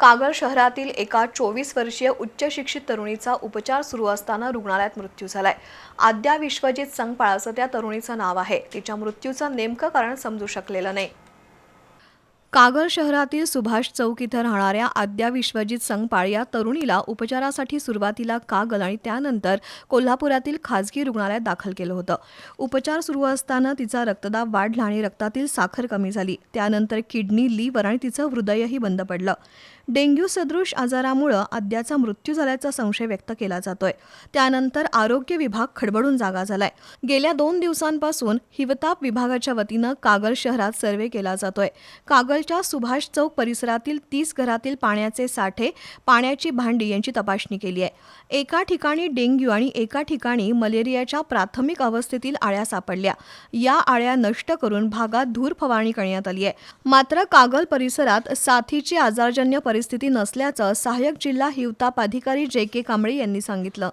कागल शहरातील एका चोवीस वर्षीय उच्च शिक्षित तरुणीचा उपचार सुरू असताना रुग्णालयात मृत्यू झालाय. आद्या विश्वजित संगपाळ असं त्या तरुणीचं नाव आहे. तिच्या मृत्यूचं नेमकं कारण समजू शकलेलं नाही. कागल शहरातील सुभाष चौक इथं राहणाऱ्या आद्या विश्वजित संगपाळ या तरुणीला उपचारासाठी सुरुवातीला कागल आणि त्यानंतर कोल्हापुरातील खाजगी रुग्णालयात दाखल केलं होतं. उपचार सुरू असताना तिचा रक्तदाब वाढला आणि रक्तातील साखर कमी झाली. त्यानंतर किडनी लिव्हर आणि तिचं हृदयही बंद पडलं. डेंग्यू सदृश आजारामुळं आद्याचा मृत्यू झाल्याचा संशय व्यक्त केला जातोय. त्यानंतर आरोग्य विभाग खडबडून जागा झालाय. गेल्या दोन दिवसांपासून हिवताप विभागाच्या वतीनं कागल शहरात सर्वे केला जातोय. कागलच्या सुभाष चौक परिसरातील तीस घरातील पाण्याचे साठे पाण्याची भांडी यांची तपासणी केली आहे. एका ठिकाणी डेंग्यू आणि एका ठिकाणी मलेरियाच्या प्राथमिक अवस्थेतील आळ्या सापडल्या. या आळ्या नष्ट करून भागात धूर फवारणी करण्यात आली आहे. मात्र कागल परिसरात साथीची आजारजन्य परिस्थिती नसल्याचं सहाय्यक जिल्हा हिवताप अधिकारी जे के कांबळे यांनी सांगितलं.